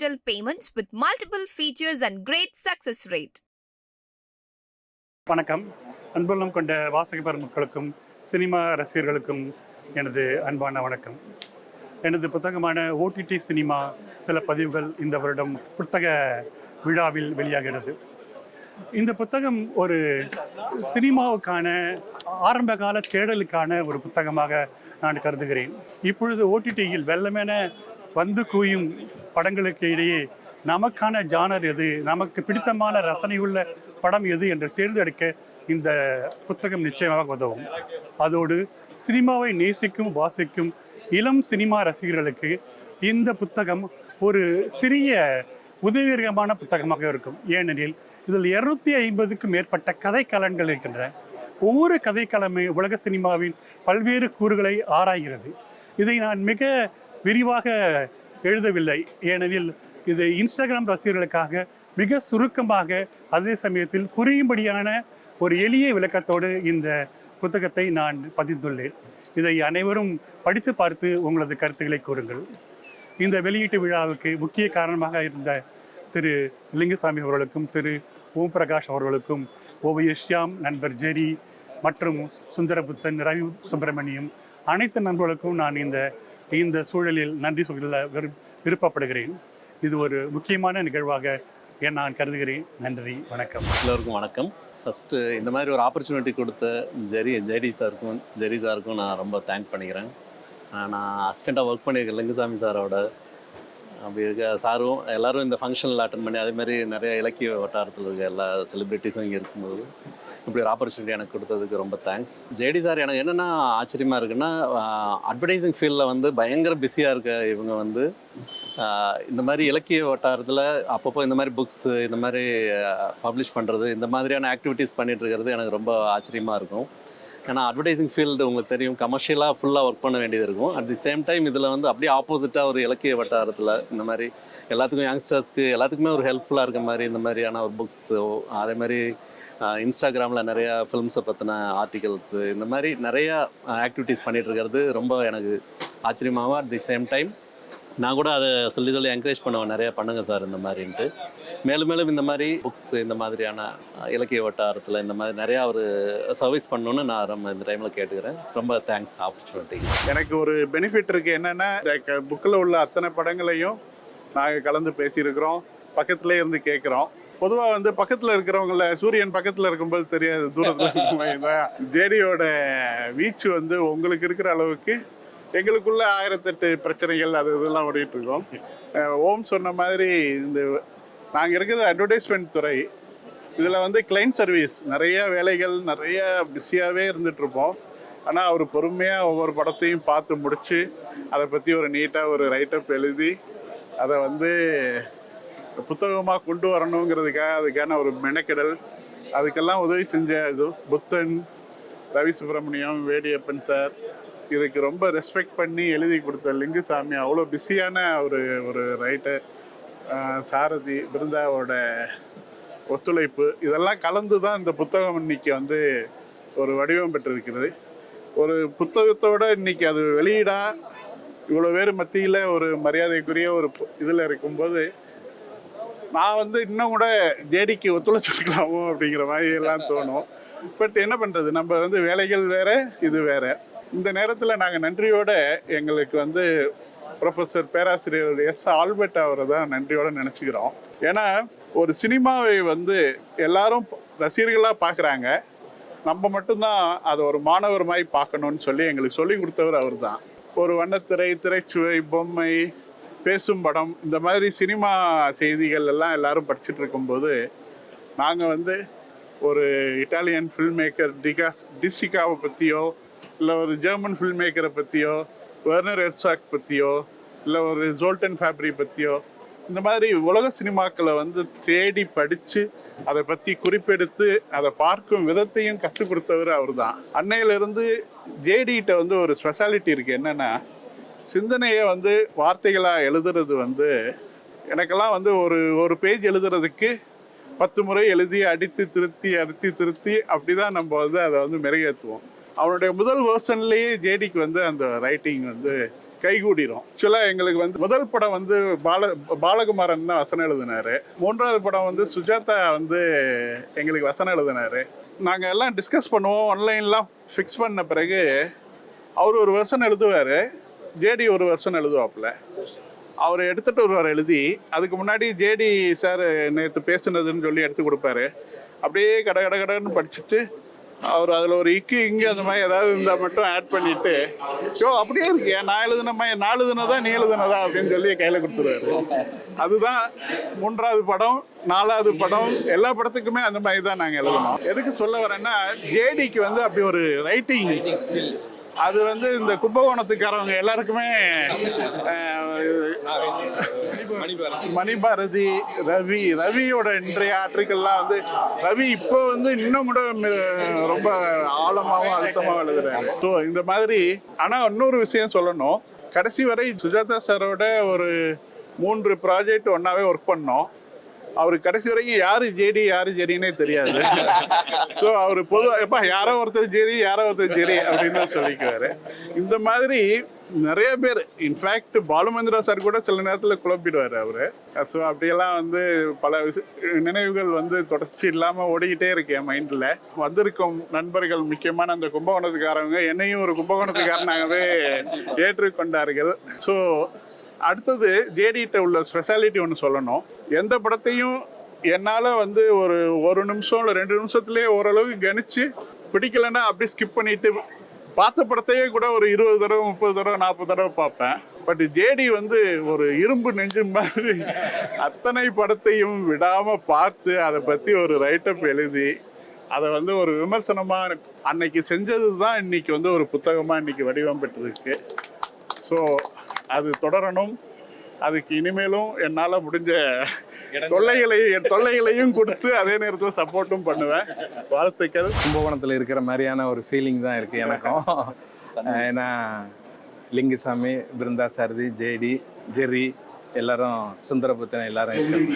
Digital payments with multiple features and great success rate வணக்கம். அன்புள்ளம் கொண்ட வாசக பெருமக்களுக்கும் சினிமா ரசிகர்களுக்கும் எனது அன்பான வணக்கம். எனது புத்தகமான ஓடிடி சினிமா சில பதிவுகள் இந்த வருடம் புத்தக விழாவில் வெளியாகிறது. இந்த புத்தகம் ஒரு சினிமாவுக்கான ஆரம்பகால தேடலுக்கான ஒரு புத்தகமாக நான் கருதுகிறேன். இப்பொழுது ஓடிடியில் வெள்ளமென வந்து குவியும் படங்களுக்கு இடையே நமக்கான ஜானர் எது? நமக்கு பிடித்தமான ரசனை உள்ள படம் எது என்று தேர்ந்தெடுக்க இந்த புத்தகம் நிச்சயமாக உதவும். அதோடு சினிமாவை நேசிக்கும் வாசிக்கும் இளம் சினிமா ரசிகர்களுக்கு இந்த புத்தகம் ஒரு சிறிய உதவிகரமான புத்தகமாக இருக்கும். ஏனெனில் இதில் இருநூத்தி ஐம்பதுக்கும் மேற்பட்ட கதைக்கலன்கள் இருக்கின்றன. ஒவ்வொரு கதைக்களமே உலக சினிமாவின் பல்வேறு கூறுகளை ஆராய்கிறது. இதை நான் மிக விரிவாக எழுதவில்லை. ஏனெனில் இது இன்ஸ்டாகிராம் ரசிகர்களுக்காக மிக சுருக்கமாக அதே சமயத்தில் புரியும்படியான ஒரு எளிய விளக்கத்தோடு இந்த புத்தகத்தை நான் பதிந்துள்ளேன். இதை அனைவரும் படித்து பார்த்து உங்களது கருத்துக்களை கூறுங்கள். இந்த வெளியீட்டு விழாவுக்கு முக்கிய காரணமாக இருந்த திரு லிங்கசாமி அவர்களுக்கும் திரு ஓம் பிரகாஷ் அவர்களுக்கும் ஓவியர் ஷியாம் நண்பர் ஜெரி மற்றும் சுந்தரபுத்தன் ரவி சுப்பிரமணியம் அனைத்து நண்பர்களுக்கும் நான் இந்த இந்த சூழலில் நன்றி சொல்ல விருப்பப்படுகிறேன். இது ஒரு முக்கியமான நிகழ்வாக என் நான் கருதுகிறேன். நன்றி வணக்கம். எல்லோருக்கும் வணக்கம். ஃபஸ்ட்டு இந்த மாதிரி ஒரு ஆப்பர்ச்சுனிட்டி கொடுத்த ஜெரி ஜெரி சாருக்கும் ஜெரி சாருக்கும் நான் ரொம்ப தேங்க் பண்ணிக்கிறேன். நான் அசிஸ்டண்ட்டாக ஒர்க் பண்ணியிருக்கேன் லிங்குசாமி சாரோட அப்படி இருக்க சாரும் எல்லோரும் இந்த ஃபங்க்ஷனில் அட்டன் பண்ணி அதேமாதிரி நிறைய இலக்கிய வட்டாரத்தில் இருக்க எல்லா செலிப்ரிட்டிஸும் இங்கே இருக்கும்போது இப்படி ஒரு ஆப்பர்ச்சுனிட்டி எனக்கு கொடுத்ததுக்கு ரொம்ப தேங்க்ஸ் ஜேடி சார் எனக்கு என்னென்னா ஆச்சரியமாக இருக்குன்னா அட்வர்டைசிங் ஃபீல்டில் வந்து பயங்கர பிஸியாக இருக்க இவங்க வந்து இந்த மாதிரி இலக்கிய வட்டாரத்தில் அப்பப்போ இந்த மாதிரி புக்ஸ் இந்த மாதிரி பப்ளிஷ் பண்ணுறது இந்த மாதிரியான ஆக்டிவிட்டீஸ் பண்ணிகிட்டு இருக்கிறது எனக்கு ரொம்ப ஆச்சரியமாக இருக்கும். ஏன்னா அட்வர்டைசிங் ஃபீல்டு உங்களுக்கு தெரியும் கமர்ஷியலாக ஃபுல்லாக ஒர்க் பண்ண வேண்டியது இருக்கும். அட் தி சேம் டைம் இதில் வந்து அப்படியே ஆப்போசிட்டாக ஒரு இலக்கிய வட்டாரத்தில் இந்த மாதிரி எல்லாத்துக்கும் யங்ஸ்டர்ஸ்க்கு எல்லாத்துக்குமே ஒரு ஹெல்ப்ஃபுல்லாக இருக்க மாதிரி இந்த மாதிரியான ஒரு புக்ஸோ அதே மாதிரி இன்ஸ்டாகிராமில் நிறையா ஃபிலிம்ஸை பற்றின ஆர்டிகல்ஸு இந்த மாதிரி நிறையா ஆக்டிவிட்டீஸ் பண்ணிகிட்டு இருக்கிறது ரொம்ப எனக்கு ஆச்சரியமாகவும் அட் தி சேம் டைம் நான் கூட அதை சொல்லி சொல்லி என்கரேஜ் பண்ணுவேன் நிறையா பண்ணுங்கள் சார் இந்த மாதிரின்ட்டு. மேலும் மேலும் இந்த மாதிரி புக்ஸ் இந்த மாதிரியான இலக்கிய வட்டாரத்தில் இந்த மாதிரி நிறையா ஒரு சர்வீஸ் பண்ணணும்னு நான் ரொம்ப இந்த டைமில் கேட்டுக்கிறேன். ரொம்ப தேங்க்ஸ் ஆப்பர்ச்சுனிட்டி எனக்கு ஒரு பெனிஃபிட் இருக்குது என்னென்னா புக்கில் உள்ள அத்தனை படங்களையும் நாங்கள் கலந்து பேசியிருக்கிறோம். பக்கத்துலேயே இருந்து கேட்குறோம். பொதுவாக வந்து பக்கத்தில் இருக்கிறவங்கள சூரியன் பக்கத்தில் இருக்கும்போது தெரியாது தூரத்தில் ஜேடியோட வீச்சு வந்து உங்களுக்கு இருக்கிற அளவுக்கு எங்களுக்குள்ள ஆயிரத்தெட்டு பிரச்சனைகள் அது இதெல்லாம் ஓடிட்டு இருக்கோம். ஓம் சொன்ன மாதிரி இந்த நாங்கள் இருக்கிறது அட்வர்டைஸ்மெண்ட் துறை. இதில் வந்து கிளைண்ட் சர்வீஸ் நிறைய வேலைகள் நிறைய பிஸியாகவே இருந்துட்டு இருப்போம் ஆனால் அவர் பொறுமையாக ஒவ்வொரு படத்தையும் பார்த்து முடிச்சு அதை பற்றி ஒரு நீட்டாக ஒரு ரைட்டப் எழுதி அதை வந்து புத்தகமாக கொண்டு வரணுங்கிறதுக்காக அதுக்கான ஒரு மெனக்கெடல். அதுக்கெல்லாம் உதவி செஞ்ச இது புத்தன் ரவி சுப்பிரமணியம் வேடியப்பன் சார். இதுக்கு ரொம்ப ரெஸ்பெக்ட் பண்ணி எழுதி கொடுத்த லிங்குசாமி அவ்வளோ பிஸியான ஒரு ஒரு ரைட்டர் சாரதி பிருந்தாவோட ஒத்துழைப்பு. இதெல்லாம் கலந்து தான் இந்த புத்தகம் இன்னைக்கு வந்து ஒரு வடிவம் பெற்றிருக்கிறது. ஒரு புத்தகத்தோட இன்னைக்கு அது வெளியீடாக இவ்வளோ பேர் மத்தியில் ஒரு மரியாதைக்குரிய ஒரு இதில் இருக்கும்போது நான் வந்து இன்னும் கூட ஜேடிக்கு ஒத்துழைச்சிருக்கலாமோ அப்படிங்கிற மாதிரி எல்லாம் தோணும். பட் என்ன பண்ணுறது நம்ம வந்து வேலைகள் வேற இது வேற. இந்த நேரத்தில் நாங்கள் நன்றியோட எங்களுக்கு வந்து ப்ரொஃபஸர் பேராசிரியர் எஸ் ஆல்பர்ட் அவரை தான் நன்றியோட நினச்சிக்கிறோம். ஏன்னா ஒரு சினிமாவை வந்து எல்லாரும் ரசிகர்களாக பார்க்குறாங்க நம்ம மட்டும்தான் அதை ஒரு மாணவர் மாதிரி பார்க்கணும்னு சொல்லி எங்களுக்கு சொல்லி கொடுத்தவர் அவர் தான் ஒரு வண்ணத்திரை திரைச்சுவை பொம்மை பேசும் படம் இந்த மாதிரி சினிமா செய்திகள் எல்லாம் எல்லாரும் படிச்சுட்டு இருக்கும்போது நாங்கள் வந்து ஒரு இட்டாலியன் ஃபில்ம் மேக்கர் டிகாஸ் டிசிகாவை பற்றியோ இல்லை ஒரு ஜெர்மன் ஃபில்ம் மேக்கரை பற்றியோ வெர்னர் எர்சாக் பற்றியோ இல்லை ஒரு ஜோல்டன் ஃபேப்ரி பற்றியோ இந்த மாதிரி உலக சினிமாக்களை வந்து தேடி படித்து அதை பற்றி குறிப்பெடுத்து அதை பார்க்கும் விதத்தையும் கற்றுக் கொடுத்தவர் அவர் தான் அன்னையிலேருந்து ஜேடிகிட்ட வந்து ஒரு ஸ்பெஷாலிட்டி இருக்குது என்னென்னா சிந்தனையை வந்து வார்த்தைகளாக எழுதுறது வந்து எனக்கெல்லாம் வந்து ஒரு ஒரு பேஜ் எழுதுறதுக்கு பத்து முறை எழுதி அடித்து திருத்தி அடித்து திருத்தி அப்படி தான் நம்ம வந்து அதை வந்து மெருகேற்றுவோம். அவனுடைய முதல் வேர்ஷன்லேயே ஜேடிக்கு வந்து அந்த ரைட்டிங் வந்து கைகூடிடும் ஆக்சுவலாக எங்களுக்கு வந்து முதல் படம் வந்து பால பாலகுமாரன் தான் வசனம் எழுதினாரு. மூன்றாவது படம் வந்து சுஜாதா வந்து எங்களுக்கு வசனம் எழுதினாரு. நாங்கள் எல்லாம் டிஸ்கஸ் பண்ணுவோம் ஆன்லைன்லாம் ஃபிக்ஸ் பண்ண பிறகு அவர் ஒரு வருஷன் எழுதுவார். ஜேடி ஒரு வருஷம் எழுதுவாப்புல. அவர் எடுத்துட்டு வருவார் எழுதி அதுக்கு முன்னாடி ஜேடி சார் நேற்று பேசுனதுன்னு சொல்லி எடுத்து கொடுப்பாரு. அப்படியே கட கட கடன்னு படிச்சுட்டு அவர் அதில் ஒரு இக்கு இங்கே அந்த மாதிரி ஏதாவது இருந்தால் மட்டும் ஆட் பண்ணிட்டு யோ அப்படியே இருக்கியா? நான் எழுதுன மாதிரி நான் எழுதுனதா நீ எழுதுனதா? அப்படின்னு சொல்லி கையில் கொடுத்துருவாரு. அதுதான் மூன்றாவது படம் நாலாவது படம் எல்லா படத்துக்குமே அந்த மாதிரி தான் நாங்கள் எழுதணும். எதுக்கு சொல்ல வரேன்னா ஜேடிக்கு வந்து அப்படி ஒரு ரைட்டிங் அது வந்து இந்த கும்பகோணத்துக்காரவங்க எல்லாருக்குமே மணிபாரதி ரவி ரவியோட இன்றைய ஆற்றுக்கள்லாம் வந்து ரவி இப்போ வந்து இன்னும் கூட ரொம்ப ஆழமாகவும் அழுத்தமாகவும் எழுதுறாங்க. ஸோ இந்த மாதிரி ஆனால் இன்னொரு விஷயம் சொல்லணும். கடைசி வரை சுஜாதா சாரோட ஒரு மூன்று ப்ராஜெக்ட் ஒன்றாவே ஒர்க் பண்ணோம். அவருக்கு கடைசி வரைக்கும் யாரு ஜேடி யாரு ஜெரினே தெரியாது. ஸோ அவர் பொதுவாக எப்பா யாரோ ஒருத்தர் ஜெரி யாரோ ஒருத்தர் ஜெரி அப்படின்னு சொல்லிக்குவாரு. இந்த மாதிரி நிறைய பேர் இன்ஃபேக்ட் பாலுமந்திரா சார் கூட சில நேரத்தில் குழப்பிடுவார் அவர். ஸோ அப்படியெல்லாம் வந்து பல நினைவுகள் வந்து தொடர்ச்சி இல்லாமல் ஓடிக்கிட்டே இருக்கு என் மைண்டில் வந்திருக்கும் நண்பர்கள் முக்கியமான அந்த கும்பகோணத்துக்காரவங்க என்னையும் ஒரு கும்பகோணத்துக்காரனாகவே ஏற்றுக்கொண்டார்கள். ஸோ அடுத்தது ஜேடிகிட்ட உள்ள ஸ்பெஷாலிட்டி ஒன்று சொல்லணும். எந்த படத்தையும் என்னால் வந்து ஒரு ஒரு நிமிஷம் இல்லை ரெண்டு நிமிஷத்துலேயே ஓரளவுக்கு கணிச்சு பிடிக்கலைன்னா அப்படியே ஸ்கிப் பண்ணிட்டு பார்த்த படத்தையே கூட ஒரு இருபது தடவை முப்பது தடவை நாற்பது தடவை பார்ப்பேன். பட் ஜேடி வந்து ஒரு இரும்பு நெஞ்சு மாதிரி அத்தனை படத்தையும் விடாமல் பார்த்து அதை பற்றி ஒரு ரைட்டப் எழுதி அதை வந்து ஒரு விமர்சனமாக அன்னைக்கு செஞ்சது தான் இன்னைக்கு வந்து ஒரு புத்தகமாக இன்னைக்கு வடிவம் பெற்றிருக்கு. ஸோ அது தொடரணும். அதுக்கு இனிமேலும் என்னால் முடிஞ்ச தொல்லைகளையும் என் தொல்லைகளையும் கொடுத்து அதே நேரத்தில் சப்போர்ட்டும் பண்ணுவேன். வாழ்த்துக்கள். கும்பகோணத்தில் இருக்கிற மாதிரியான ஒரு ஃபீலிங் தான் இருக்குது எனக்கும். ஏன்னா லிங்குசாமி பிருந்தா சாரதி ஜேடி ஜெர்ரி எல்லாரும் சுந்தரபுத்தன் எல்லாரும்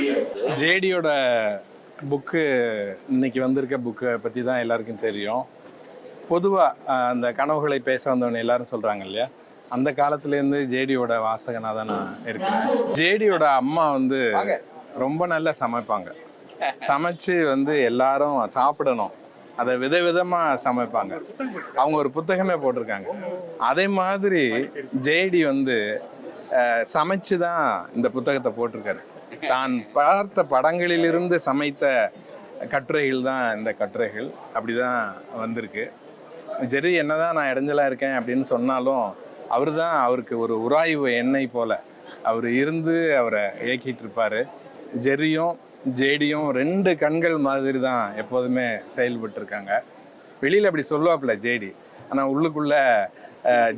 ஜேடியோட புக்கு இன்னைக்கு வந்திருக்க புக்கை பற்றி தான் எல்லாருக்கும் தெரியும். பொதுவாக அந்த கனவுகளை பேச வந்தவங்க எல்லாரும் சொல்கிறாங்க இல்லையா? அந்த காலத்துலேருந்து ஜேடியோட வாசகனாக தான் நான் இருக்கிறேன் ஜேடியோட அம்மா வந்து ரொம்ப நல்லா சமைப்பாங்க. சமைச்சு வந்து எல்லாரும் சாப்பிடணும். அதை விதவிதமாக சமைப்பாங்க. அவங்க ஒரு புத்தகமே போட்டிருக்காங்க. அதே மாதிரி ஜேடி வந்து சமைச்சு தான் இந்த புத்தகத்தை போட்டிருக்காரு. தான் பார்த்த படங்களிலிருந்து சமைத்த கட்டுரைகள் தான் இந்த கட்டுரைகள். அப்படிதான் வந்திருக்கு. ஜெரி என்னதான் நான் இடைஞ்சலா இருக்கேன் அப்படின்னு சொன்னாலும் அவர் தான் அவருக்கு ஒரு உராய்வு எண்ணெய் போல. அவர் இருந்து அவரை இயக்கிட்டு இருப்பாரு. ஜெரியும் ஜேடியும் ரெண்டு கண்கள் மாதிரி தான் எப்போதுமே செயல்பட்டு இருக்காங்க வெளியில் அப்படி சொல்லுவாப்புல ஜேடி. ஆனால் உள்ளுக்குள்ள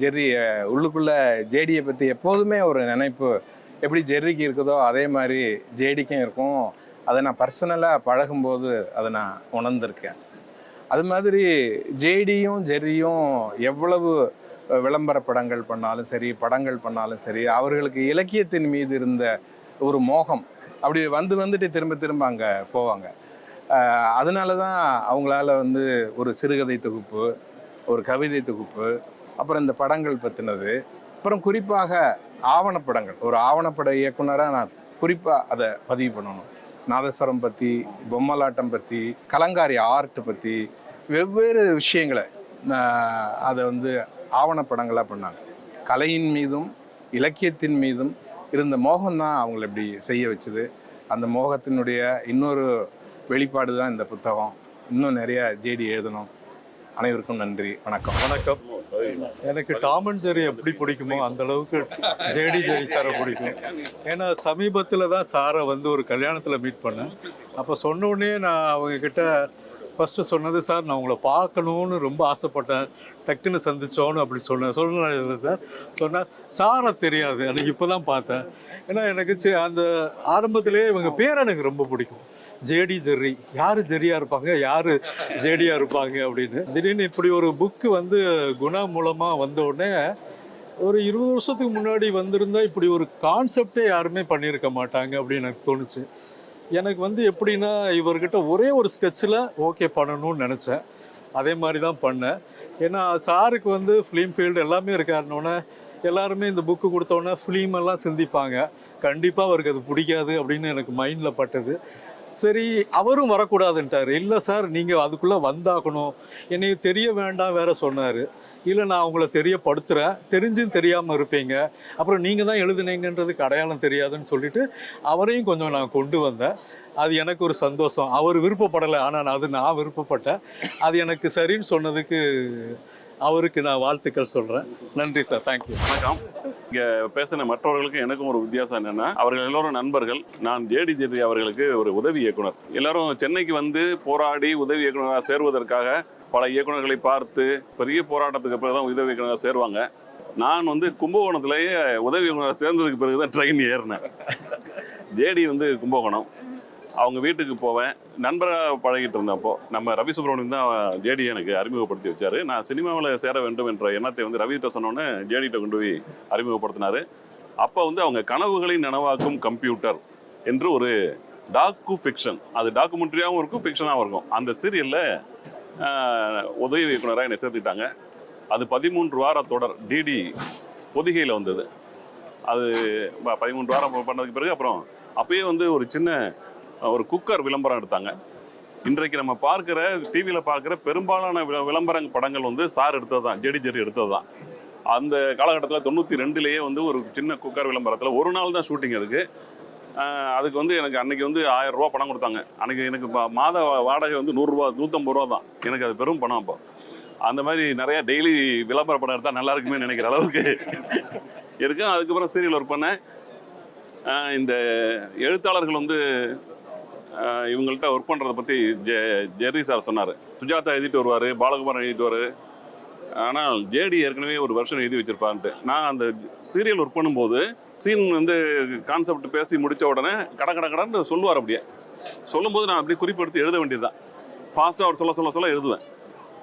ஜெர்ரி உள்ளுக்குள்ள ஜேடியை பற்றி எப்போதுமே ஒரு நினைப்பு. எப்படி ஜெர்ரிக்கு இருக்குதோ அதே மாதிரி ஜேடிக்கும் இருக்கும். அதை நான் பர்சனலாக பழகும்போது அதை நான் உணர்ந்திருக்கேன். அது மாதிரி ஜேடியும் ஜெர்ரியும் எவ்வளவு விளம்பர படங்கள் பண்ணாலும் சரி படங்கள் பண்ணாலும் சரி அவர்களுக்கு இலக்கியத்தின் மீது இருந்த ஒரு மோகம் அப்படி வந்து வந்துட்டு திரும்ப திரும்ப அங்கே போவாங்க. அதனால தான் அவங்களால வந்து ஒரு சிறுகதை தொகுப்பு ஒரு கவிதை தொகுப்பு அப்புறம் இந்த படங்கள் பற்றினது அப்புறம் குறிப்பாக ஆவணப்படங்கள். ஒரு ஆவணப்பட இயக்குனராக நான் குறிப்பாக அதை பதிவு பண்ணணும். நாதஸ்வரம் பற்றி பொம்மலாட்டம் பற்றி கலங்காரி ஆர்ட் பற்றி வெவ்வேறு விஷயங்களை அதை வந்து ஆவணப்படங்களாக பண்ணாங்க. கலையின் மீதும் இலக்கியத்தின் மீதும் இருந்த மோகம் தான் அவங்கள இப்படி செய்ய வச்சுது. அந்த மோகத்தினுடைய இன்னொரு வெளிப்பாடு தான் இந்த புத்தகம். இன்னும் நிறைய ஜேடி எழுதணும். அனைவருக்கும் நன்றி. வணக்கம். வணக்கம். எனக்கு டாம் அண்ட் ஜெரி எப்படி பிடிக்குமோ அந்த அளவுக்கு ஜேடி ஜெரி சாரை பிடிக்கும். ஏன்னா சமீபத்தில் தான் சாரை வந்து ஒரு கல்யாணத்தில் மீட் பண்ணேன். அப்போ சொன்ன உடனே நான் அவங்க கிட்ட ஃபஸ்ட்டு சொன்னது சார் நான் உங்களை பார்க்கணுன்னு ரொம்ப ஆசைப்பட்டேன். டக்குன்னு சந்திச்சோன்னு அப்படி சொன்னேன் சொன்னேன் சார். சொன்னேன் சாரை தெரியாது. எனக்கு இப்போ தான் பார்த்தேன். ஏன்னா எனக்கு அந்த ஆரம்பத்திலேயே இவங்க பேர் எனக்கு ரொம்ப பிடிக்கும். ஜேடி ஜெர்ரி. யார் ஜெரியாக இருப்பாங்க? யார் ஜேடியாக இருப்பாங்க அப்படின்னு. திடீர்னு இப்படி ஒரு புக்கு வந்து குணா மூலமாக வந்த உடனே ஒரு இருபது வருஷத்துக்கு முன்னாடி வந்திருந்தா இப்படி ஒரு கான்செப்டே யாருமே பண்ணியிருக்க மாட்டாங்க அப்படின்னு எனக்கு தோணுச்சு. எனக்கு வந்து எப்படின்னா இவர்கிட்ட ஒரே ஒரு ஸ்கெட்சில் ஓகே பண்ணணும்னு நினச்சேன். அதே மாதிரி தான் பண்ணேன். ஏன்னா சாருக்கு வந்து ஃபிலிம் ஃபீல்டு எல்லாமே இருக்காருனோடனே எல்லாருமே இந்த புக்கு கொடுத்தோன்னே ஃபிலிம் எல்லாம் சிந்திப்பாங்க. கண்டிப்பாக அவருக்கு அது பிடிக்காது அப்படின்னு எனக்கு மைண்டில் பட்டது. சரி அவரும் வரக்கூடாதுன்ட்டார். இல்லை சார் நீங்கள் அதுக்குள்ளே வந்தாகணும். என்னை தெரிய வேண்டாம் வேற சொன்னார். இல்லை நான் உங்களை தெரியப்படுத்துகிறேன் தெரிஞ்சும் தெரியாமல் இருப்பீங்க. அப்புறம் நீங்கள் தான் எழுதுனீங்கன்றதுக்கு அடையாளம் தெரியாதுன்னு சொல்லிட்டு அவரையும் கொஞ்சம் நான் கொண்டு வந்தேன். அது எனக்கு ஒரு சந்தோஷம். அவர் விருப்பப்படலை ஆனால் அது நான் விருப்பப்பட்டேன். அது எனக்கு சரின்னு சொன்னதுக்கு அவருக்கு நான் வாழ்த்துக்கள் சொல்கிறேன் நன்றி சார். தேங்க்யூ வணக்கம். இங்கே பேசின மற்றவர்களுக்கு எனக்கும் ஒரு வித்தியாசம் என்னென்னா அவர்கள் எல்லோரும் நண்பர்கள். நான் ஜேடி ஜெட்ரி அவர்களுக்கு ஒரு உதவி இயக்குனர். எல்லாரும் சென்னைக்கு வந்து போராடி உதவி இயக்குனராக சேருவதற்காக பல இயக்குனர்களை பார்த்து பெரிய போராட்டத்துக்கு பிறகு தான் உதவி இயக்குனராக சேருவாங்க. நான் வந்து கும்பகோணத்திலேயே உதவி இயக்குனராக சேர்ந்ததுக்கு பிறகு தான் ட்ரெயின் ஏறினேன் ஜேடி வந்து கும்பகோணம். அவங்க வீட்டுக்கு போவேன். நண்பராக பழகிட்டு இருந்தப்போ நம்ம ரவி சுப்ரமணியம் தான் ஜேடி எனக்கு அறிமுகப்படுத்தி வச்சாரு. நான் சினிமாவில் சேர வேண்டும் என்ற எண்ணத்தை வந்து ரவிகிட்ட சொன்னோன்னே ஜேடிகிட்ட கொண்டு போய் அறிமுகப்படுத்தினாரு. அப்போ வந்து அவங்க கனவுகளை நனவாக்கும் கம்ப்யூட்டர் என்று ஒரு டாக்கு ஃபிக்ஷன் அது டாக்குமெண்ட்ரியாகவும் இருக்கும் ஃபிக்ஷனாகவும் இருக்கும். அந்த சீரியலில் உதவி இயக்குனராக என்னை சேர்த்துக்கிட்டாங்க. அது பதிமூன்று வார தொடர் டிடி பொதிகையில் வந்தது. அது பதிமூன்று வாரம் பண்ணதுக்கு பிறகு அப்புறம் அப்பயே வந்து ஒரு சின்ன ஒரு குக்கர் விளம்பரம் எடுத்தாங்க. இன்றைக்கு நம்ம பார்க்குற டிவியில் பார்க்குற பெரும்பாலான விளம்பர படங்கள் வந்து சார் எடுத்தது தான் ஜெடி ஜெரி எடுத்தது தான் அந்த காலகட்டத்தில் தொண்ணூற்றி ரெண்டுலேயே வந்து ஒரு சின்ன குக்கர் விளம்பரத்தில் ஒரு நாள் தான் ஷூட்டிங் அதுக்கு. அதுக்கு வந்து எனக்கு அன்னைக்கு வந்து ஆயிரம் ரூபா பணம் கொடுத்தாங்க. அன்னைக்கு எனக்கு மாத வாடகை வந்து நூறுரூவா நூற்றம்பது ரூபா தான். எனக்கு அது பெரும் பணம் அப்போ. அந்த மாதிரி நிறையா டெய்லி விளம்பர படம் எடுத்தால் நல்லா இருக்குமே நினைக்கிற அளவுக்கு இருக்கும். அதுக்கப்புறம் சீரியல் ஒர்க் பண்ணேன். இந்த எழுத்தாளர்கள் வந்து இவங்கள்ட்ட ஒர்க் பண்ணுறதை பற்றி ஜெ ஜெர்ரி சார் சொன்னார். சுஜாதா எழுதிட்டு வருவார் பாலகுமாரன் எழுதிட்டு வருவார். ஆனால் ஜேடி ஏற்கனவே ஒரு வருஷம் எழுதி வச்சுருப்பான்ட்டு நான் அந்த சீரியல் ஒர்க் பண்ணும்போது சீன் வந்து கான்செப்ட் பேசி முடித்த உடனே கட கட கடன்னு சொல்லுவார் அப்படியே. சொல்லும்போது நான் அப்படியே குறிப்பெடுத்து எழுத வேண்டியதுதான். ஃபாஸ்ட்டாக அவர் சொல்ல சொல்ல சொல்ல எழுதுவேன்.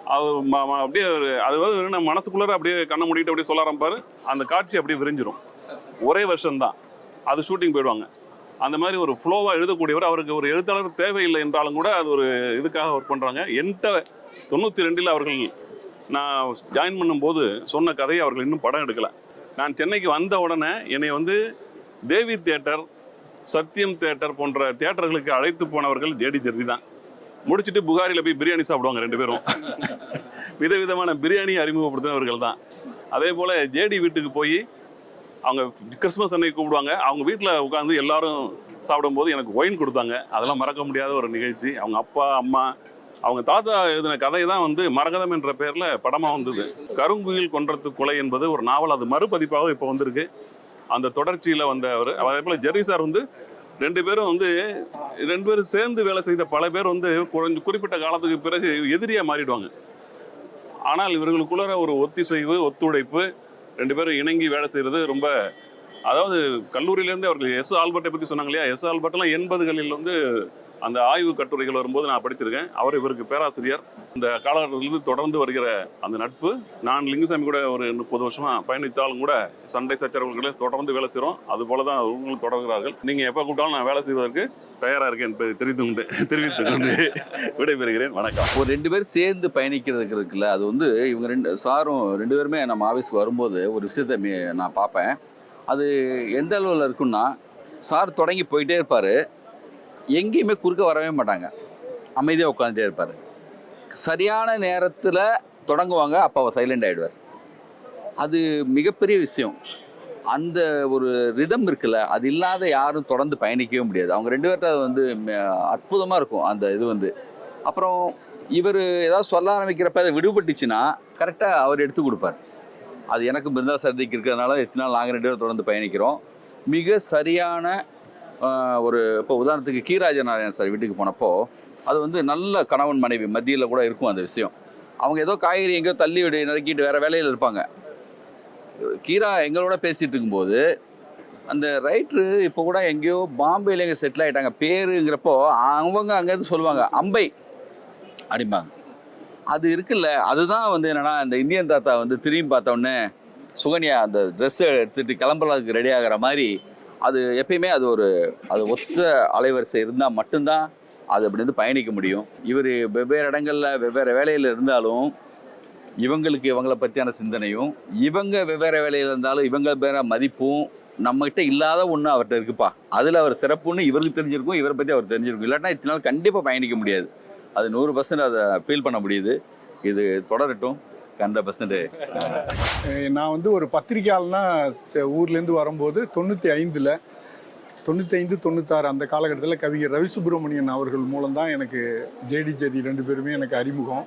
அது அப்படியே ஒரு- அது வந்து நம்ம மனசுக்குள்ளார அப்படியே கண்ணை மூடிட்டு அப்படியே சொல்ல ஆரம்பிப்பார். அந்த காட்சி அப்படியே விரிஞ்சிடும் ஒரே வருஷம்தான் அது ஷூட்டிங் போயிடுவாங்க. அந்த மாதிரி ஒரு ஃப்ளோவாக எழுதக்கூடியவர் அவருக்கு ஒரு எழுத்தாளர் தேவையில்லை என்றாலும் கூட அது ஒரு இதுக்காக ஒர்க் பண்ணுறாங்க என்கிட்ட தொண்ணூற்றி ரெண்டில் அவர்கள் நான் ஜாயின் பண்ணும்போது சொன்ன கதையை அவர்கள் இன்னும் படம் எடுக்கலை. நான் சென்னைக்கு வந்த உடனே என்னை வந்து தேவி தேட்டர் சத்தியம் தேட்டர் போன்ற தேட்டர்களுக்கு அழைத்து போனவர்கள் ஜேடி ஜெர்ரி தான். முடிச்சுட்டு புகாரில் போய் பிரியாணி சாப்பிடுவாங்க ரெண்டு பேரும். விதவிதமான பிரியாணி அறிமுகப்படுத்தினவர்கள் தான். அதே போல் ஜேடி வீட்டுக்கு போய் அவங்க கிறிஸ்மஸ் அன்னைக்கு கூப்பிடுவாங்க. அவங்க வீட்டில் உட்காந்து எல்லாரும் சாப்பிடும்போது எனக்கு ஒயின் கொடுத்தாங்க. அதெல்லாம் மறக்க முடியாத ஒரு நிகழ்ச்சி. அவங்க அப்பா அம்மா அவங்க தாத்தா எழுதின கதை தான் வந்து மரகதம் என்ற பெயரில் படமாக வந்தது. கருங்குயில் கொன்றத்து கொலை என்பது ஒரு நாவல். அது மறுபதிப்பாக இப்போ வந்திருக்கு. அந்த தொடர்ச்சியில் வந்த அவர் அதே போல் ஜெர்ரி சார் வந்து ரெண்டு பேரும் வந்து ரெண்டு பேரும் சேர்ந்து வேலை செய்த பல பேர் வந்து கொஞ்சம் குறிப்பிட்ட காலத்துக்கு பிறகு எதிரியாக மாறிடுவாங்க. ஆனால் இவர்களுக்குள்ள ஒரு ஒத்திசைவு ஒத்துழைப்பு ரெண்டு பேரும் இணங்கி வேலை செய்கிறது ரொம்ப அதாவது கல்லூரியிலேருந்து அவர்கள் எஸ் ஆல்பர்ட்டை பற்றி சொன்னாங்க இல்லையா? எஸ் ஆல்பர்ட்லாம் எண்பதுகளில் வந்து அந்த ஆய்வு கட்டுரைகள் வரும்போது நான் படிச்சிருக்கேன் அவர் இவருக்கு பேராசிரியர். இந்த காலகட்டத்திலிருந்து தொடர்ந்து வருகிற அந்த நட்பு நான் லிங்குசாமி கூட ஒரு முப்பது வருஷமா பயணித்தாலும் கூட சண்டை சச்சரவுகளே தொடர்ந்து வேலை செய்கிறோம் அது போல தான் அவங்களும் தொடர்கிறார்கள். நீங்கள் எப்போ கூப்பிட்டாலும் நான் வேலை செய்வதற்கு தயாராக இருக்கேன் என்பதை தெரிவித்து கொண்டு தெரிவித்துக் கொண்டு விடைபெறுகிறேன். வணக்கம். ஒரு ரெண்டு பேர் சேர்ந்து பயணிக்கிறதுக்கு இருக்குல்ல அது வந்து இவங்க ரெண்டு சாரும் ரெண்டு பேருமே நம்ம ஆஃபீஸ்க்கு வரும்போது ஒரு விஷயத்தை நான் பார்ப்பேன். அது எந்த அளவில் இருக்குன்னா சார் தொடங்கி போயிட்டே இருப்பார். எங்கேயுமே குறுக்க வரவே மாட்டாங்க. அமைதியாக உட்காந்துட்டே இருப்பார். சரியான நேரத்தில் தொடங்குவாங்க அப்போ அவர் சைலண்ட் ஆகிடுவார் அது மிகப்பெரிய விஷயம். அந்த ஒரு ரிதம் இருக்குல்ல அது இல்லாத யாரும் தொடர்ந்து பயணிக்கவே முடியாது. அவங்க ரெண்டு பேர்கிட்ட அது வந்து அற்புதமாக இருக்கும் அந்த இது வந்து. அப்புறம் இவர் ஏதாவது சொல்ல ஆரம்பிக்கிறப்ப அதை விடுபட்டுச்சுன்னா கரெக்டாக அவர் எடுத்து கொடுப்பார். அது எனக்கு பிருந்தா சர்திக்கு இருக்கிறதுனால எத்தனை நாள் நாங்கள் ரெண்டு பேரும் தொடர்ந்து பயணிக்கிறோம். மிக சரியான ஒரு இப்போ உதாரணத்துக்கு கீராஜ நாராயணன் சார் வீட்டுக்கு போனப்போ அது வந்து நல்ல கணவன் மனைவி மத்தியில் கூட இருக்கும் அந்த விஷயம். அவங்க ஏதோ காய்கறி எங்கேயோ தள்ளி விடு நறுக்கிட்டு வேற வேலையில் இருப்பாங்க. கீரா எங்களோட பேசிட்டு இருக்கும்போது அந்த ரைட்ரு இப்போ கூட எங்கேயோ பாம்பேல எங்கே செட்டில் ஆகிட்டாங்க பேருங்கிறப்போ அவங்க அங்கேருந்து சொல்லுவாங்க அம்பை அப்படிம்பாங்க. அது இருக்குல்ல அதுதான் வந்து என்னன்னா இந்த இந்தியன் தாத்தா வந்து திரும்பி பார்த்த உடனே சுகன்யா அந்த ட்ரெஸ்ஸை எடுத்துட்டு கிளம்புறதுக்கு ரெடி ஆகிற மாதிரி அது எப்பயுமே அது ஒரு அது ஒத்த அலைவரிசை இருந்தால் மட்டும்தான் அது அப்படி வந்து பயணிக்க முடியும். இவர் வெவ்வேறு இடங்களில் வெவ்வேறு வேலையில் இருந்தாலும் இவங்களுக்கு இவங்களை பற்றியான சிந்தனையும் இவங்க வெவ்வேறு வேலையில் இருந்தாலும் இவங்க வேற மதிப்பும் நம்மகிட்ட இல்லாத ஒன்று அவர்கிட்ட இருக்குப்பா. அதில் அவர் சிறப்புன்னு இவருக்கு தெரிஞ்சிருக்கும் இவரை பற்றி அவர் தெரிஞ்சிருக்கும். இல்லாட்டினா இத்தனை நாள் கண்டிப்பாக பயணிக்க முடியாது. அது நூறு பர்சன்ட் அதை ஃபீல் பண்ண முடியுது. இது தொடரட்டும். ஹண்ட்ரட் பர்சன்ட் நான் வந்து ஒரு பத்திரிக்கையாளனா ச- ஊர்லேருந்து வரும்போது தொண்ணூற்றி ஐந்தில் தொண்ணூற்றி ஐந்து தொண்ணூத்தாறு அந்த காலகட்டத்தில் கவிஞர் ரவி சுப்பிரமணியன் அவர்கள் மூலம் தான் எனக்கு ஜேடி ஜெதி ரெண்டு பேருமே எனக்கு அறிமுகம்.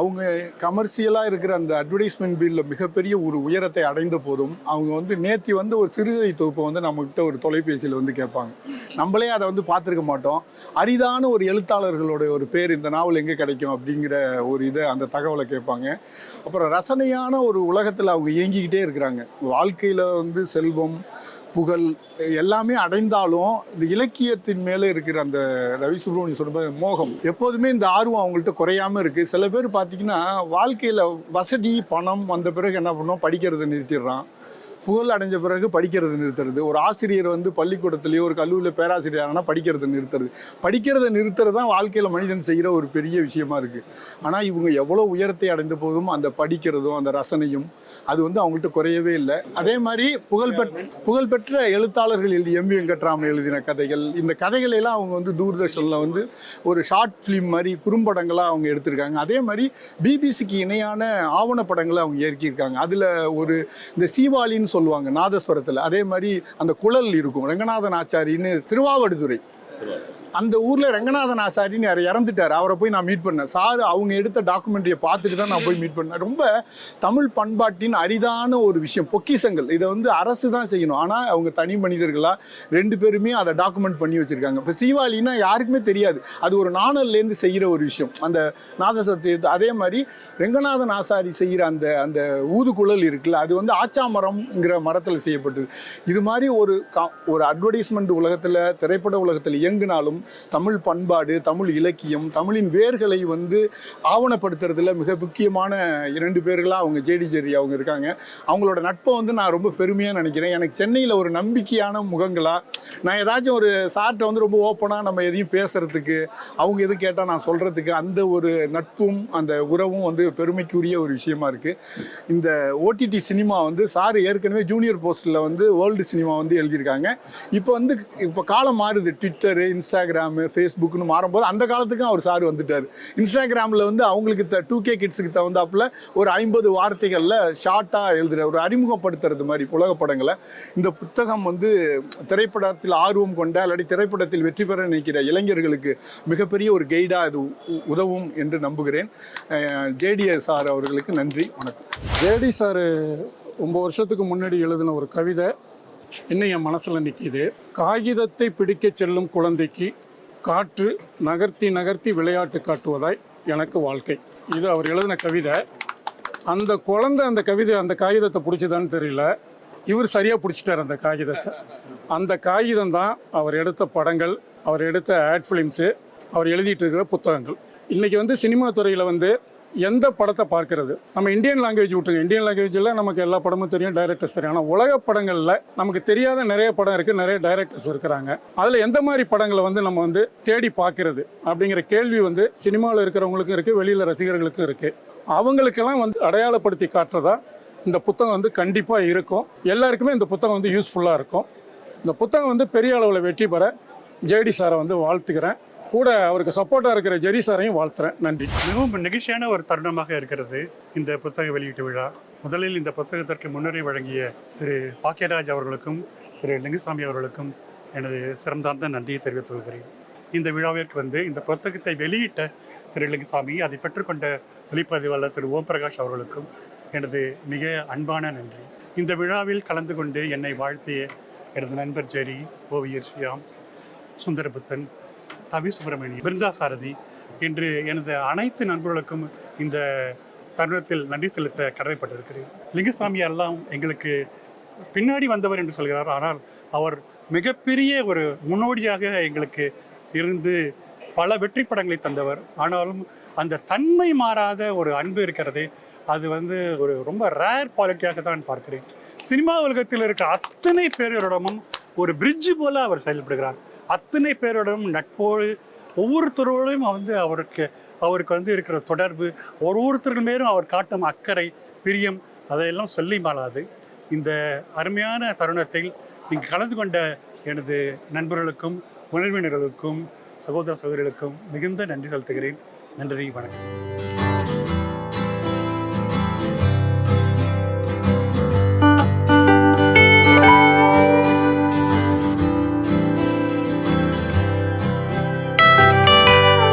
அவங்க கமர்ஷியலாக இருக்கிற அந்த அட்வர்டைஸ்மெண்ட் பீல்டில் மிகப்பெரிய ஒரு உயரத்தை அடைந்த போதும் அவங்க வந்து நேத்தி வந்து ஒரு சிறுகதை தொகுப்பை வந்து நம்மக்கிட்ட ஒரு தொலைபேசியில் வந்து கேட்பாங்க. நம்மளே அதை வந்து பார்த்துருக்க மாட்டோம். அரிதான ஒரு எழுத்தாளர்களுடைய ஒரு பேர் இந்த நாவல் எங்கே கிடைக்கும் அப்படிங்கிற ஒரு இதை அந்த தகவலை கேட்பாங்க. அப்புறம் ரசனையான ஒரு உலகத்தில் அவங்க இயங்கிக்கிட்டே இருக்கிறாங்க. வாழ்க்கையில் வந்து செல்வம் புகழ் எல்லாமே அடைந்தாலும் இந்த இலக்கியத்தின் மேலே இருக்கிற அந்த ரவி சுப்ரமணியம் சொன்ன மோகம் எப்போதுமே இந்த ஆர்வம் அவங்கள்ட்ட குறையாம இருக்குது சில பேர் பார்த்தீங்கன்னா வாழ்க்கையில் வசதி பணம் வந்த பிறகு என்ன பண்ணோம்? படிக்கிறத நிறுத்திடுறான். புகழ் அடைஞ்ச பிறகு படிக்கிறது நிறுத்துறது. ஒரு ஆசிரியர் வந்து பள்ளிக்கூடத்துலேயோ ஒரு கல்லூரியில் பேராசிரியர் ஆனால் படிக்கிறதை நிறுத்துறது. படிக்கிறதை நிறுத்துறது தான் வாழ்க்கையில் மனிதன் செய்கிற ஒரு பெரிய விஷயமா இருக்குது ஆனால் இவங்க எவ்வளோ உயரத்தை அடைந்த போதும் அந்த படிக்கிறதும் அந்த ரசனையும் அது வந்து அவங்கள்ட்ட குறையவே இல்லை. அதே மாதிரி புகழ்பெற் புகழ்பெற்ற எழுத்தாளர்கள் எழுதி எம். வெங்கட்ராமன் எழுதின கதைகள். இந்த கதைகளெல்லாம் அவங்க வந்து தூர்தர்ஷனில் வந்து ஒரு ஷார்ட் ஃபிலிம் மாதிரி குறும்படங்களாக அவங்க எடுத்திருக்காங்க. அதே மாதிரி பிபிசிக்கு இணையான ஆவணப்படங்களை அவங்க இயக்கியிருக்காங்க. அதில் ஒரு இந்த சீவாலின்னு சொல்லுவாங்க நாதஸ்வரத்தில். அதே மாதிரி அந்த குழல் இருக்கும் ரங்கநாதன் ஆச்சாரின்னு திருவாவடுதுறை. அந்த ஊரில் ரங்கநாதன் ஆசாரின்னு யார் இறந்துட்டார். அவரை போய் நான் மீட் பண்ணேன். சார் அவங்க எடுத்த டாக்குமெண்ட்ரியை பார்த்துட்டு தான் நான் போய் மீட் பண்ணேன். ரொம்ப தமிழ் பண்பாட்டின் அரிதான ஒரு விஷயம் பொக்கிஷங்கள். இதை வந்து அரசு தான் செய்யணும். ஆனால் அவங்க தனி மனிதர்களாக ரெண்டு பேருமே அதை டாக்குமெண்ட் பண்ணி வச்சுருக்காங்க. இப்போ சீவாலின்னா யாருக்குமே தெரியாது. அது ஒரு நாணல்லேருந்து செய்கிற ஒரு விஷயம். அந்த நாதஸ்வரத்தை எடுத்து அதே மாதிரி ரெங்கநாதன் ஆசாரி செய்கிற அந்த அந்த ஊதுகுழல் இருக்குல்ல அது வந்து ஆச்சா மரம்ங்கிற மரத்தில் செய்யப்பட்டது. இது மாதிரி ஒரு கா ஒரு அட்வர்டைஸ்மெண்ட் உலகத்தில் திரைப்பட உலகத்தில் இயங்கினாலும் தமிழ் பண்பாடு தமிழ் இலக்கியம் தமிழின் வேர்களை வந்து ஆவணப்படுத்துறதுல மிக முக்கியமான இரண்டு பேர்களாக அவங்க ஜேடி ஜெரி அவங்க இருக்காங்க. அவங்களோட நட்பை வந்து நான் ரொம்ப பெருமையாக நினைக்கிறேன். எனக்கு சென்னையில் ஒரு நம்பிக்கையான முகங்களாக நான் ஏதாச்சும் ஒரு சார்ட்டை வந்து ரொம்ப ஓப்பனாக நம்ம எதையும் பேசுகிறதுக்கு அவங்க எது கேட்டால் நான் சொல்கிறதுக்கு அந்த ஒரு நட்பும் அந்த உறவும் வந்து பெருமைக்குரிய ஒரு விஷயமா இருக்குது இந்த ஓடிடி சினிமா வந்து சார் ஏற்கனவே ஜூனியர் போஸ்ட்டில் வந்து வேர்ல்டு சினிமா வந்து எழுதியிருக்காங்க. இப்போ வந்து இப்போ காலம் மாறுது. ட்விட்டரு இன்ஸ்டாகிராம் ஃபேஸ்புக்னு மாறும்போது அந்த காலத்துக்கும் அவர் சார் வந்துட்டார். இன்ஸ்டாகிராமில் வந்து அவங்களுக்கு த டூ கே கிட்ஸுக்கு தகுந்தாப்புல ஒரு ஐம்பது வார்த்தைகளில் ஷார்ட்டாக எழுதுகிற ஒரு அறிமுகப்படுத்துறது மாதிரி உலக படங்களை இந்த புத்தகம் வந்து திரைப்படத்தில் ஆர்வம் கொண்ட இல்லாட்டி திரைப்படத்தில் வெற்றி பெற நினைக்கிற இளைஞர்களுக்கு மிகப்பெரிய ஒரு கைடாக இது உ- உதவும் என்று நம்புகிறேன். ஜேடிஎஸ் சார் அவர்களுக்கு நன்றி வணக்கம். ஜேடி சார் ரொம்ப வருஷத்துக்கு முன்னாடி எழுதின ஒரு கவிதை. இன்னும் என் மனசில் நிற்கிது காகிதத்தை பிடிக்கச் செல்லும் குழந்தைக்கு காற்று நகர்த்தி நகர்த்தி விளையாட்டு காட்டுவதாய் எனக்கு வாழ்க்கை. இது அவர் எழுதின கவிதை. அந்த குழந்தை அந்த கவிதை அந்த காகிதத்தை பிடிச்சதான்னு தெரியல. இவர் சரியாக பிடிச்சிட்டார் அந்த காகிதத்தை. அந்த காகிதம் தான் அவர் எடுத்த படங்கள் அவர் எடுத்த ஆட் ஃபிலிம்ஸு அவர் எழுதிட்டு இருக்கிற புத்தகங்கள். இன்றைக்கி வந்து சினிமா துறையில் வந்து எந்த படத்தை பார்க்கறது? நம்ம இந்தியன் லாங்குவேஜ் விட்டுருங்க. இந்தியன் லாங்குவேஜில் நமக்கு எல்லா படமும் தெரியும் டைரக்டர்ஸ் தெரியும். ஆனால் உலக படங்களில் நமக்கு தெரியாத நிறைய படம் இருக்குது நிறைய டைரக்டர்ஸ் இருக்கிறாங்க. அதில் எந்த மாதிரி படங்களை வந்து நம்ம வந்து தேடி பார்க்கறது? அப்படிங்கிற கேள்வி வந்து சினிமாவில் இருக்கிறவங்களுக்கும் இருக்குது வெளியில் ரசிகர்களுக்கும் இருக்குது அவங்களுக்கெல்லாம் வந்து அடையாளப்படுத்தி காட்டுறதா இந்த புத்தகம் வந்து கண்டிப்பாக இருக்கும். எல்லாருக்குமே இந்த புத்தகம் வந்து யூஸ்ஃபுல்லாக இருக்கும். இந்த புத்தகம் வந்து பெரிய அளவில் வெற்றி பெற ஜேடி சாரை வந்து வாழ்த்துக்கிறேன். கூட அவருக்கு சப்போர்ட்டாக இருக்கிற ஜெரி சாரையும் வாழ்த்துறேன். நன்றி. மிகவும் நெகிழ்ச்சியான ஒரு தருணமாக இருக்கிறது இந்த புத்தக வெளியீட்டு விழா. முதலில் இந்த புத்தகத்திற்கு முன்னுரை வழங்கிய திரு பாக்கியராஜ் அவர்களுக்கும் திரு லிங்குசாமி அவர்களுக்கும் எனது சிறந்தார்ந்த நன்றியை தெரிவித்துக் கொள்கிறேன். இந்த விழாவிற்கு வந்து இந்த புத்தகத்தை வெளியிட்ட திரு லிங்குசாமி அதை பெற்றுக்கொண்ட ஒளிப்பதிவாளர் திரு ஓம் பிரகாஷ் அவர்களுக்கும் எனது மிக அன்பான நன்றி. இந்த விழாவில் கலந்து கொண்டு என்னை வாழ்த்திய எனது நண்பர் ஜெரி ஓவியர் ஸ்ரீராம் சுந்தரபுத்தன் ரவி சுப்பிரமணியம். பிருந்தா சாரதி என்று எனது அனைத்து நண்பர்களுக்கும் இந்த தருணத்தில் நன்றி செலுத்த கடமைப்பட்டிருக்கிறேன். லிங்குசாமி எல்லாம் எங்களுக்கு பின்னாடி வந்தவர் என்று சொல்கிறார். ஆனால் அவர் மிகப்பெரிய ஒரு முன்னோடியாக எங்களுக்கு இருந்து பல வெற்றி படங்களை தந்தவர். ஆனாலும் அந்த தன்மை மாறாத ஒரு அன்பு இருக்கிறதே அது வந்து ஒரு ரொம்ப ரேர் குவாலிட்டியாக தான் பார்க்கிறேன். சினிமா உலகத்தில் இருக்க அத்தனை பேரிடமும் ஒரு பிரிட்ஜ் போல அவர் செயல்படுகிறார். அத்தனை பேரோடும் நட்போடு ஒவ்வொருத்தரோடையும் வந்து அவருக்கு அவருக்கு வந்து இருக்கிற தொடர்பு ஒரு ஒருத்தர்கள் மேலும் அவர் காட்டும் அக்கறை பிரியம் அதையெல்லாம் சொல்லி மாறாது. இந்த அருமையான தருணத்தில் இங்கு கலந்து கொண்ட எனது நண்பர்களுக்கும் உணர்வினர்களுக்கும் சகோதர சகோதரிகளுக்கும் மிகுந்த நன்றி செலுத்துகிறேன். நன்றி வணக்கம்.